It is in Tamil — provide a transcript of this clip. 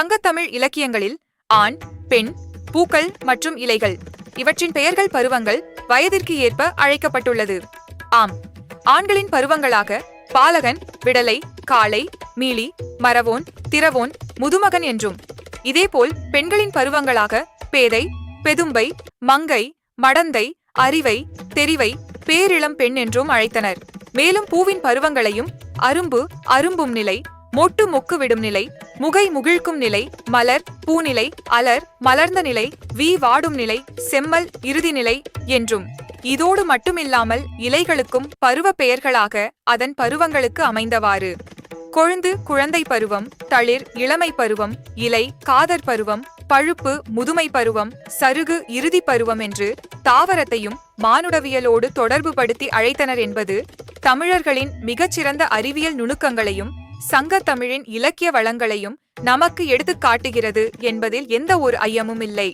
சங்கத்தமிழ் இலக்கியங்களில் ஆண் பெண் பூக்கள் மற்றும் இலைகள். இவற்றின் பெயர்கள் பருவங்கள் வயதிற்கு ஏற்ப அழைக்கப்பட்டுள்ளது. ஆம். ஆண்களின் பருவங்களாக பாலகன் விடலை காளை மீளி மரவோன் திரவோன் முதுமகன் என்றும். இதேபோல் பெண்களின் பருவங்களாக பேதை பெதும்பை மங்கை மடந்தை அறிவை தெரிவை பேரிளம் பெண் என்றும் அழைத்தனர். மேலும் பூவின் பருவங்களையும் அரும்பு அரும்பும் நிலை மொட்டு மொக்கு விடும் நிலை முகை முகிழ்க்கும் நிலை மலர் பூநிலை அலர் மலர்ந்த நிலை வி வாடும் நிலை செம்மல் இறுதி நிலை என்றும். இதோடு மட்டுமில்லாமல் இலைகளுக்கும் பருவ பெயர்களாக அதன் பருவங்களுக்கு அமைந்தவாறு. கொழுந்து குழந்தை பருவம் தளிர் இளமை பருவம் இலை காதற் பருவம் பழுப்பு முதுமை பருவம் சருகு இறுதி பருவம் என்று தாவரத்தையும் மானுடவியலோடு தொடர்புபடுத்தி அழைத்தனர் என்பது தமிழர்களின் மிகச்சிறந்த அறிவியல் நுணுக்கங்களையும் சங்க தமிழின் இலக்கிய வளங்களையும் நமக்கு எடுத்துக் காட்டுகிறது என்பதில் எந்த ஒரு ஐயமும் இல்லை.